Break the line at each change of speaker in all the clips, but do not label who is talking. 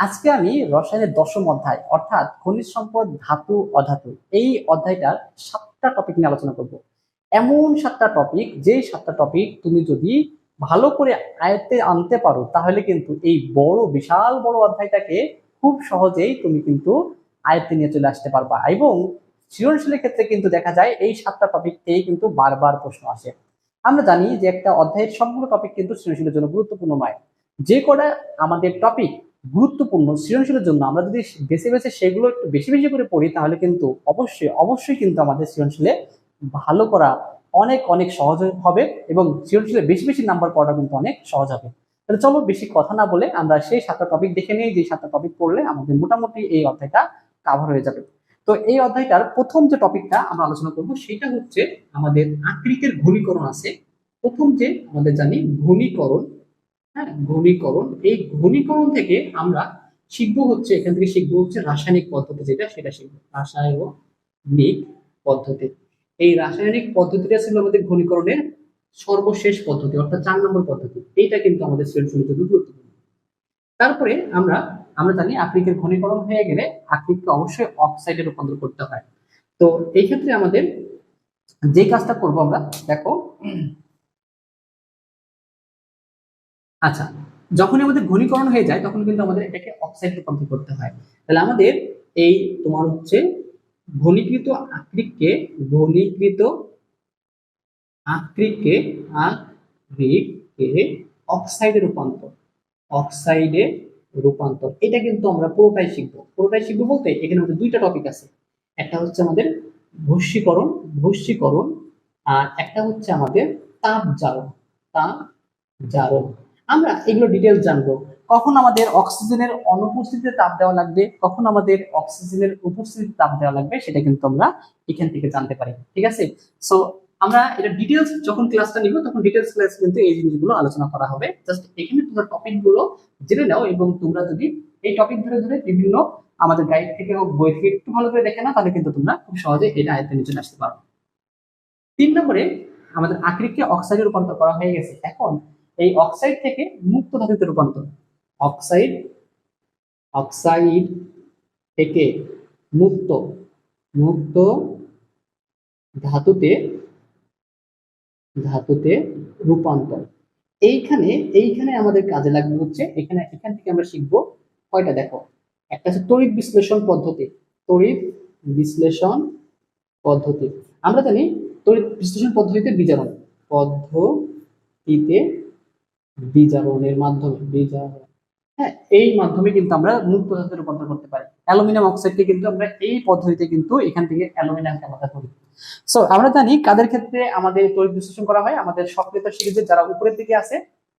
আজকে আমি রসায়নের দশম অধ্যায়, অর্থাৎ খনিজ সম্পদ, ধাতু, অধাতু, এই অধ্যায়টার সাতটা টপিক নিয়ে আলোচনা করব। এমন সাতটা টপিক যেই সাতটা টপিক তুমি যদি ভালো করে আয়ত্তে আনতে পারো, তাহলে কিন্তু এই বড়, বিশাল, বড় অধ্যায়টাকে খুব সহজেই তুমি কিন্তু আয়ত্তে নিয়ে চলে আসতে পারবা এবং সৃজনশীলের ক্ষেত্রে কিন্তু দেখা যায় এই সাতটা টপিক কিন্তু বারবার প্রশ্ন আসে। আমরা জানি যে একটা অধ্যায়ের সম্পূর্ণ টপিক কিন্তু সৃজনশীলের জন্য গুরুত্বপূর্ণ নয়। যে কটা আমাদের টপিক গুরুত্বপূর্ণ, সৃজনশীলের জন্য আমরা যদি বেছে বেছে সেগুলো একটু বেশি বেশি করে পড়ি, তাহলে কিন্তু অবশ্যই অবশ্যই কিন্তু আমাদের সৃজনশীলে ভালো করা অনেক অনেক সহজ হবে এবং সৃজনশীলে বেশি বেশি নাম্বার পাওয়াটা কিন্তু অনেক সহজ হবে। তাহলে চলো বেশি কথা না বলে আমরা সেই সাতটা টপিক দেখে নিই যে সাতটা টপিক পড়লে আমাদের মোটামুটি এই অধ্যায়টা কাভার হয়ে যাবে। তো এই অধ্যায়টার প্রথম যে টপিকটা আমরা আলোচনা করব, সেটা হচ্ছে আমাদের আকৃতির ঘনীকরণ আছে। প্রথম যে আমাদের জানি ঘনীকরণ ঘনীকরণ। এই ঘনীকরণ থেকে আমরা শিখব হচ্ছে, এখান থেকে শিখব হচ্ছে রাসায়নিক পদ্ধতি যেটা, সেটা শিখব। রাসায়নিক পদ্ধতি। এই রাসায়নিক পদ্ধতিটা ছিল আমাদের ঘনীকরণের সর্বশেষ পদ্ধতি, অর্থাৎ চার নম্বর পদ্ধতি। এইটা কিন্তু আমাদের সৃজনশীলের জন্য গুরুত্বপূর্ণ। তারপরে আমরা আমরা জানি আকৃতির ঘনীকরণ হয়ে গেলে আকৃতিকে অবশ্যই অক্সাইডে রূপান্তর করতে হয়। তো এই ক্ষেত্রে আমাদের যে কাজটা করব আমরা, দেখো আচ্ছা যখনই আমাদের ঘনীকরণ হয়ে যায়, তখন কিন্তু আমাদের এটাকে অক্সাইড রূপান্তর করতে হয়। তাহলে আমাদের এই তোমার হচ্ছে ঘনীকৃত আকৃতকে ঘনীকৃত আকৃতকে আকৃতকে অক্সাইডে রূপান্তর অক্সাইডে রূপান্তর। এটা কিন্তু আমরা পুরোটাই শিখব। পুরোটাই শিখব বলতে এখানে আমাদের দুইটা টপিক আছে। একটা হচ্ছে আমাদের ভস্মীকরণ ভস্মীকরণ, আর একটা হচ্ছে আমাদের তাপ জারণ তাপ জারণ আমরা এগুলো ডিটেলস জানব। কখন আমাদের অক্সিজেনের অনুপস্থিতিতে তাপ দেওয়া লাগবে, কখন আমাদের অক্সিজেনের উপস্থিতিতে তাপ দেওয়া লাগবে, সেটা কিন্তু আমরা এখান থেকে জানতে পারি, ঠিক আছে? সো আমরা এটা ডিটেলস যখন ক্লাসটা নিব, তখন ডিটেলস ক্লাস কিন্তু এই জিনিসগুলো আলোচনা করা হবে। জাস্ট এখানে তোমরা টপিকগুলো জেনে নাও এবং তোমরা যদি এই টপিক ধরে ধরে বিভিন্ন আমাদের গাইড থেকে হোক, বই থেকে একটু ভালো করে দেখে নাও, তাহলে কিন্তু তোমরা খুব সহজে এটা আয়ত্তে নিচে আসতে পারো। তিন নম্বরে আমাদের আকৃতিকে অক্সাইডে রূপান্তর করা হয়ে গেছে। এখন এই অক্সাইড থেকে মুক্ত ধাতুতে রূপান্তর। অক্সাইড অক্সাইড থেকে মুক্ত মুক্ত ধাতুতে ধাতুতে রূপান্তর। এইখানে এইখানে আমাদের কাজে লাগবে হচ্ছে, এখানে, এখান থেকে আমরা শিখব কয়টা, দেখো। একটা হচ্ছে তড়িৎ বিশ্লেষণ পদ্ধতি। তড়িৎ বিশ্লেষণ পদ্ধতি। আমরা জানি তড়িৎ বিশ্লেষণ পদ্ধতিতে বিজারণ। পদ্ধতিতে বিজারণের মাধ্যমে বিজারণ হ্যাঁ এই মাধ্যমে কিন্তু আমরা মুক্ত ধাতুতে রূপান্তর করতে পারি। অ্যালুমিনিয়াম অক্সাইডকে কিন্তু আমরা এই পদ্ধতিতে কিন্তু এখান থেকে অ্যালুমিনিয়ামকে আলাদা করি সো আমরা জানি কাদের ক্ষেত্রে আমাদের তড়িৎ বিশ্লেষণ করা হয়? আমাদের সক্রিয় সিরিজের যারা উপরের দিকে আছে,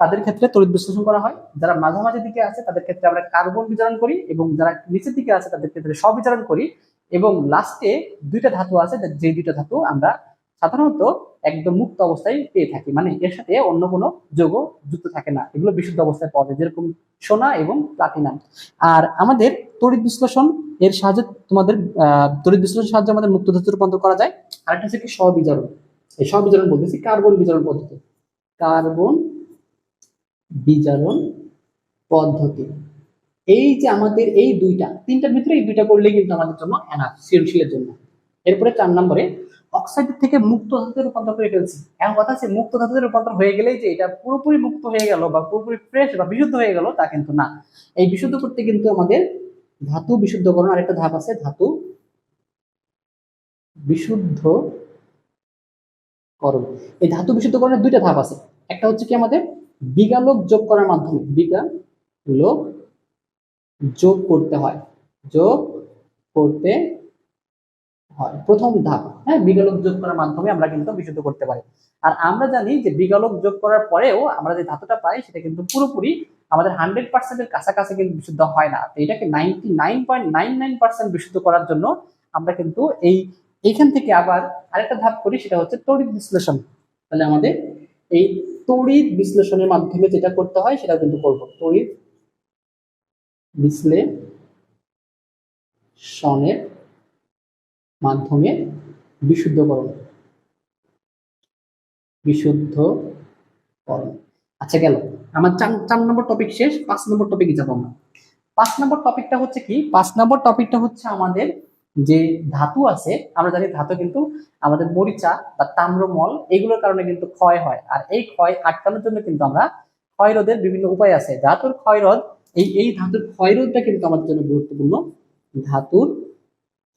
তাদের ক্ষেত্রে তড়িৎ বিশ্লেষণ করা হয়। যারা মাঝামাঝি দিকে আছে, তাদের ক্ষেত্রে আমরা কার্বন বিজারণ করি এবং যারা নিচের দিকে আছে, তাদের ক্ষেত্রে স্ববিচারণ করি। এবং লাস্টে দুইটা ধাতু আছে, যে দুইটা ধাতু আমরা সাধারণত একদম মুক্ত অবস্থায় পেয়ে থাকি। মানে এর সাথে অন্য কোনো যোগ যুক্ত থাকে না। এগুলো বিশুদ্ধ অবস্থায় পাওয়া যায়, যেরকম সোনা এবং প্লাটিনাম। আর আমাদের তড়িৎ বিশ্লেষণ এর সাহায্যে তোমাদের তড়িৎ বিশ্লেষণের সাহায্যে আমাদের মুক্ত ধাতু রূপান্তর করা যায়। আরেকটা হচ্ছে কি স্ববিজারণ এই স্ববিজারণ বলতেছি কার্বন বিজারণ পদ্ধতি। কার্বন বিজারণ পদ্ধতি। এই যে আমাদের এই দুইটা, তিনটার ভিতরে এই দুইটা করলে কিন্তু আমাদের জন্য এনাফ, সৃজনশীলের জন্য। এরপরে চার নম্বরে অক্সাইড থেকে মুক্ত ধাতুতে রূপান্তর করে ফেলছি। এখন কথা আছে মুক্ত ধাতুতে রূপান্তর হয়ে গেলেই যে এটা পুরোপুরি মুক্ত হয়ে গেল বা পুরোপুরি ফ্রেশ বা বিশুদ্ধ হয়ে গেল, তা কিন্তু না। এই বিশুদ্ধ করতে কিন্তু আমাদের ধাতু বিশুদ্ধকরণ আরেকটা ধাপ আছে, ধাতু বিশুদ্ধ করণ এই ধাতু বিশুদ্ধকরণের দুইটা ধাপ আছে। একটা হচ্ছে কি আমাদের বিগালোক যোগ করার মাধ্যমে বিগালোক যোগ করতে হয়। যোগ করতে হয়। প্রথম ধাপ হ্যাঁ বিগালোক যোগ করার মাধ্যমে আমরা কিন্তু বিশুদ্ধ করতে পারি। আর আমরা জানি যে বিগালোক যোগ করার পরেও আমরা যে ধাতুটা পাই, সেটা কিন্তু পুরোপুরি আমাদের হান্ড্রেড পার্সেন্টের কাছাকাছি কিন্তু বিশুদ্ধ হয় না। এটাকে ninety nine point nine nine percent বিশুদ্ধ করার জন্য আমরা কিন্তু এই, এইখান থেকে আবার আরেকটা ধাপ করি, সেটা হচ্ছে তড়িৎ বিশ্লেষণ। তাহলে আমাদের এই তড়িৎ বিশ্লেষণের মাধ্যমে যেটা করতে হয় সেটা কিন্তু করব। তড়িৎ বিশ্লেষণের মাধ্যমে বিশুদ্ধকরণ। বিশুদ্ধকরণ। আচ্ছা গেল। আমার চার নম্বর টপিক শেষ, পাঁচ নম্বর টপিকে যাব আমরা। পাঁচ নম্বর টপিকটা হচ্ছে কি? পাঁচ নম্বর টপিকটা হচ্ছে আমাদের যে ধাতু আছে, আমরা জানি ধাতু কিন্তু আমাদের মরিচা বা তাম্রমল, এগুলোর কারণে কিন্তু ক্ষয় হয়। আর এই ক্ষয় আটকানোর জন্য কিন্তু আমরা ক্ষয় রোধের বিভিন্ন উপায় আছে। ধাতুর ক্ষয় রোধ এই এই ধাতুর ক্ষয় রোধটা কিন্তু আমাদের জন্য গুরুত্বপূর্ণ। ধাতুর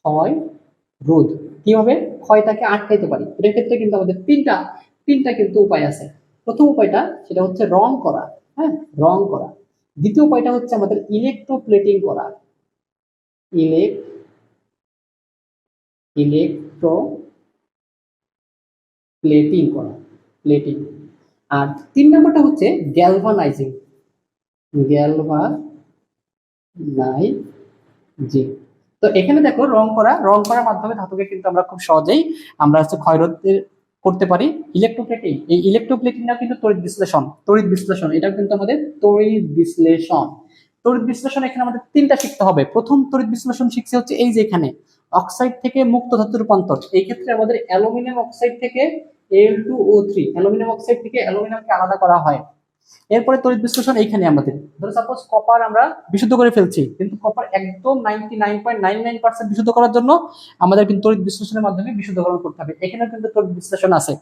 ক্ষয় রোধ। কীভাবে ক্ষয়টাকে আটকাইতে পারি। এটার ক্ষেত্রে কিন্তু আমাদের তিনটা তিনটা কিন্তু উপায় আছে। প্রথম উপায়টা, সেটা হচ্ছে রং করা হ্যাঁ? রং করা। দ্বিতীয় উপায়টা হচ্ছে আমাদের ইলেকট্রোপ্লেটিং করা। ইলেক ইলেকট্রো প্লেটিং করা প্লেটিং আর তিন নম্বরটা হচ্ছে গ্যালভানাইজিং গ্যালভানাইজিং তো এখানে দেখো রং করা, রং করার মাধ্যমে ধাতুকে কিন্তু আমরা খুব সহজেই আমরা হচ্ছে ক্ষয়রোধের করতে পারি। ইলেকট্রোপ্লেটিং এই ইলেকট্রোপ্লেটিংটা কিন্তু তড়িৎ বিশ্লেষণ তড়িৎ বিশ্লেষণ এটা কিন্তু আমাদের তড়িৎ বিশ্লেষণ। তড়িৎ বিশ্লেষণ এখানে আমাদের তিনটা শিখতে হবে। প্রথম তড়িৎ বিশ্লেষণ শিখছে হচ্ছে এই যে এখানে অক্সাইড থেকে মুক্ত ধাতু রূপান্তর। এই ক্ষেত্রে আমাদের অ্যালুমিনিয়াম অক্সাইড থেকে L two O three aluminium oxide থেকে অ্যালুমিনিয়ামকে আলাদা করা হয়। এরপরে তড়িৎ বিশ্লেষণ এইখানে আমাদের। ধরো সাপোজ কপার আমরা বিশুদ্ধ করে ফেলছি, কিন্তু কপার একদম ninety nine point nine nine percent বিশুদ্ধ করার জন্য আমাদের কিন্তু তড়িৎ বিশ্লেষণের মাধ্যমে বিশুদ্ধকরণ করতে হবে। এখানে কিন্তু তড়িৎ বিশ্লেষণ আছে।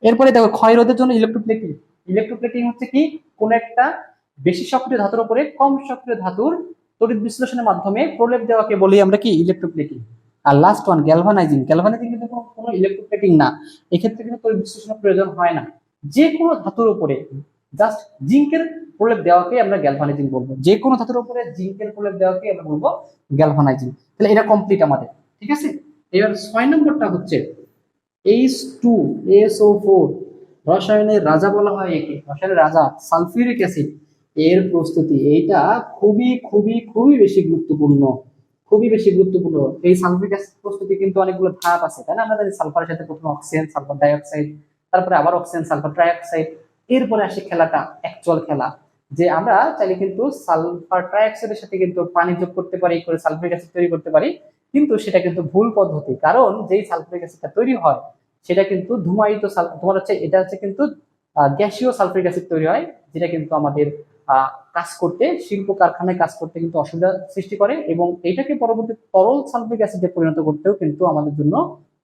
এরপরে দেখো ক্ষয় রোধের জন্য ইলেকট্রোপ্লেটিং ইলেকট্রোপ্লেটিং হচ্ছে কি? কোন একটা বেশি সক্রিয় ধাতুর উপরে কম সক্রিয় ধাতুর তড়িৎ বিশ্লেষণের মাধ্যমে প্রলেপ দেওয়াকে বলি আমরা কি? ইলেকট্রোপ্লেটিং আর লাস্ট ওয়ান গ্যালভানাইজিং গ্যালভানাইজিং কিন্তু কোনো- কোনো ইলেকট্রোপ্লেটিং না। এক্ষেত্রে কিন্তু তড়িৎ বিশ্লেষণের প্রয়োজন হয় না। যে কোনো ধাতুর উপরে জাস্ট জিঙ্কের প্রলেপ দেওয়াকে আমরা গ্যালভানাইজিং বলব। যে কোনো ধাতুর উপরে জিঙ্কের প্রলেপ দেওয়াকে আমরা বলব গ্যালভানাইজিং তাহলে এটা কমপ্লিট আমাদের, ঠিক আছে? এবার ছয় নম্বরটা হচ্ছে এইচ টু এসও ফোর রসায়নের রাজা বলা হয় একে। রসায়নের রাজা সালফিউরিক অ্যাসিড। এর প্রস্তুতি, এইটা খুবই খুবই খুবই বেশি গুরুত্বপূর্ণ। খুবই বেশি গুরুত্বপূর্ণ। এই সালফিউরিক অ্যাসিড প্রস্তুতি কিন্তু অনেকগুলো ধাপ আছে, তাই না? আমরা জানি সালফারের সাথে প্রথমে অক্সিজেন সালফার ডাইঅক্সাইড তারপরে আবার অক্সিজেন সালফার ট্রাইঅক্সাইড এরপরে আসে খেলাটা অ্যাকচুয়াল খেলা, যে আমরা চাইলে কিন্তু সালফার ট্রাইঅক্সাইডের সাথে কিন্তু পানি যোগ করতে পারি, করে সালফিউরিক অ্যাসিড তৈরি করতে পারি, কিন্তু সেটা কিন্তু ভুল পদ্ধতি, কারণ যেই সালফিউরিক অ্যাসিডটা তৈরি হয়, সেটা কিন্তু ধুমায়িত তোমার হচ্ছে, এটা হচ্ছে কিন্তু গ্যাসীয় সালফিউরিক অ্যাসিড তৈরি হয়, যেটা কিন্তু আমাদের কাজ করতে, শিল্প কারখানায় কাজ করতে কিন্তু অসুবিধা সৃষ্টি করে এবং এটাকে পরবর্তী তরল সালফিউরিক অ্যাসিডে পরিণত করতেও কিন্তু আমাদের জন্য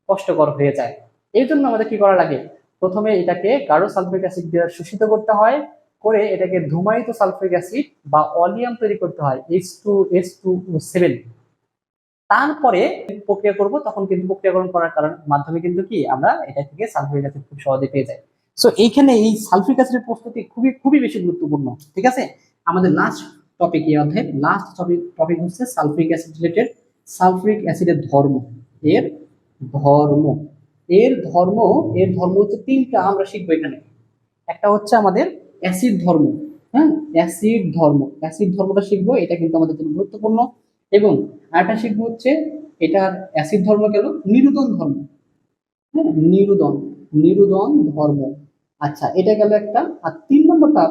কষ্টকর হয়ে যায়। এই জন্য আমাদের কি করা লাগে? প্রথমে এটাকে গাঢ় সালফিউরিক অ্যাসিড দিয়ে শোষিত করতে হয়, করে এটাকে ধুমায়িত সালফিউরিক অ্যাসিড বা অলিয়াম তৈরি করতে হয় H two H two seven তারপরে প্রক্রিয়া করব, তখন কিন্তু প্রক্রিয়াকরণ করার কারণ, মাধ্যমে কিন্তু কি, আমরা এটা থেকে সালফিউরিক অ্যাসিড খুব সহজে পেয়ে যাই। সো এইখানে এই সালফিউরিক অ্যাসিডের প্রস্তুতি খুবই খুবই বেশি গুরুত্বপূর্ণ, ঠিক আছে? আমাদের লাস্ট টপিক এই অধ্যায় লাস্ট টপিক টপিক হচ্ছে সালফিউরিক অ্যাসিড রিলেটেড সালফিউরিক অ্যাসিডের ধর্ম, এর ধর্ম। এর ধর্ম এর ধর্ম হচ্ছে তিনটা আমরা শিখব এখানে। একটা হচ্ছে আমাদের অ্যাসিড ধর্ম হ্যাঁ? অ্যাসিড ধর্ম। অ্যাসিড ধর্মটা শিখব, এটা কিন্তু আমাদের জন্য গুরুত্বপূর্ণ। এবং আরেকটা শিখব হচ্ছে, এটার অ্যাসিড ধর্ম গেল নিরুদন ধর্ম। হ্যাঁ? নিরুদন নিরুদন ধর্ম। আচ্ছা এটা গেল একটা। আর তিন নম্বরটা,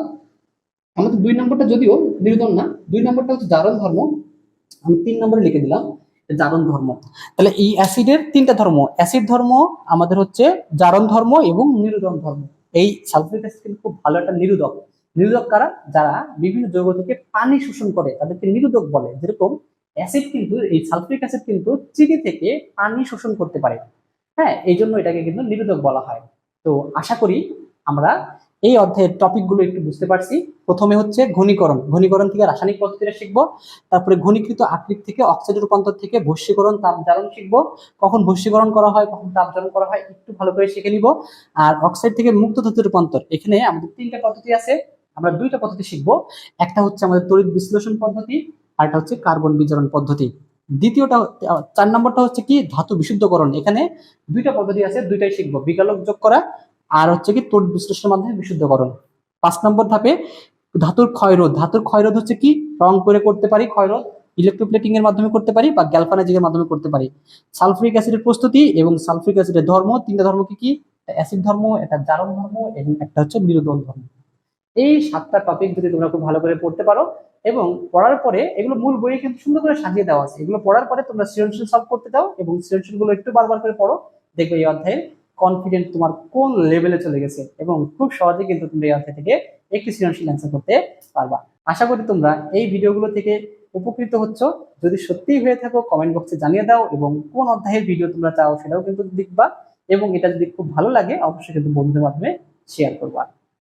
আমাদের দুই নম্বরটা যদিও নিরুদন না, দুই নম্বরটা হচ্ছে জারণ ধর্ম। আমি তিন নম্বরে লিখে দিলাম। জারণ ধর্ম। তাহলে এই অ্যাসিডের তিনটা ধর্ম, অ্যাসিড ধর্ম, আমাদের হচ্ছে জারণ ধর্ম এবং নিরুদন ধর্ম। এই সালফিউরিক অ্যাসিড কিন্তু খুব ভালো একটা নিরোধক। নিরোধক কারা? যারা বিভিন্ন যৌগ থেকে পানি শোষণ করে, তাদেরকে নিরোধক বলে। যেরকম অ্যাসিড কিন্তু, এই সালফিউরিক অ্যাসিড কিন্তু চিনি থেকে পানি শোষণ করতে পারে। হ্যাঁ এই জন্য এটাকে কিন্তু নিরোধক বলা হয়। তো আশা করি আমরা এই অধ্যায়ের টপিকগুলো একটু বুঝতে পারছি। প্রথমে হচ্ছে ঘনীকরণ। ঘনীকরণ থেকে রাসায়নিক পদ্ধতিটা শিখব। তারপরে ঘনীকৃত আকৃতি থেকে অক্সাইড রূপান্তর থেকে ভস্মীকরণ, তাপজারণ শিখব। কখন ভস্মীকরণ করা হয়, কখন তাপজারণ করা হয়, একটু ভালো করে শিখে নিব। আর অক্সাইড থেকে মুক্ত ধাতু রূপান্তর। এখানে আমাদের তিনটা পদ্ধতি আছে। আমরা দুইটা পদ্ধতি শিখব। একটা হচ্ছে আমাদের তড়িৎ বিশ্লেষণ পদ্ধতি, আর একটা হচ্ছে কার্বন বিজারণ পদ্ধতি। দ্বিতীয়টা, চার নম্বরটা হচ্ছে কি? ধাতু বিশুদ্ধকরণ। এখানে দুইটা পদ্ধতি আছে, দুইটাই শিখব। বিকালক যোগ করা আর হচ্ছে কি তড়িৎ বিশ্লেষণের মাধ্যমে বিশুদ্ধকরণ। পাঁচ নম্বর ধাপে ধাতুর ক্ষয়রোধ। ধাতুর ক্ষয়রোধ হচ্ছে কি? রং করে করতে পারি, ক্ষয়রোধ ইলেকট্রোপ্লেটিং এর মাধ্যমে করতে পারি বা গ্যালফানাইজিং এর মাধ্যমে করতে পারি। সালফিউরিক অ্যাসিডের প্রস্তুতি এবং সালফিউরিক অ্যাসিডের ধর্ম, তিনটা ধর্ম কি? কি অ্যাসিড ধর্ম, একটা জারণ ধর্ম এবং একটা হচ্ছে নিরোধন ধর্ম। এই সাতটা টপিক যদি তোমরা খুব ভালো করে পড়তে পারো এবং পড়ার পরে এগুলো মূল বইয়ে কিন্তু সুন্দর করে সাজিয়ে দেওয়া আছে। এগুলো পড়ার পরে তোমরা সৃজনশীল সলভ করতে দাও এবং সৃজনশীলগুলো একটু বারবার করে পড়ো, দেখবে এই অধ্যায়ে কনফিডেন্ট তোমার কোন লেভেলে চলে গেছে এবং খুব সহজে কিন্তু তোমরা এই অধ্যায় থেকে একটি সৃজনশীল অ্যান্সার করতে পারবা। আশা করি তোমরা এই ভিডিওগুলো থেকে উপকৃত হচ্ছ। যদি সত্যিই হয়ে থাকো কমেন্ট বক্সে জানিয়ে দাও এবং কোন অধ্যায়ের ভিডিও তোমরা চাও সেটাও কিন্তু লিখবা এবং এটা যদি খুব ভালো লাগে, অবশ্যই কিন্তু বন্ধুদের মাধ্যমে শেয়ার করবা।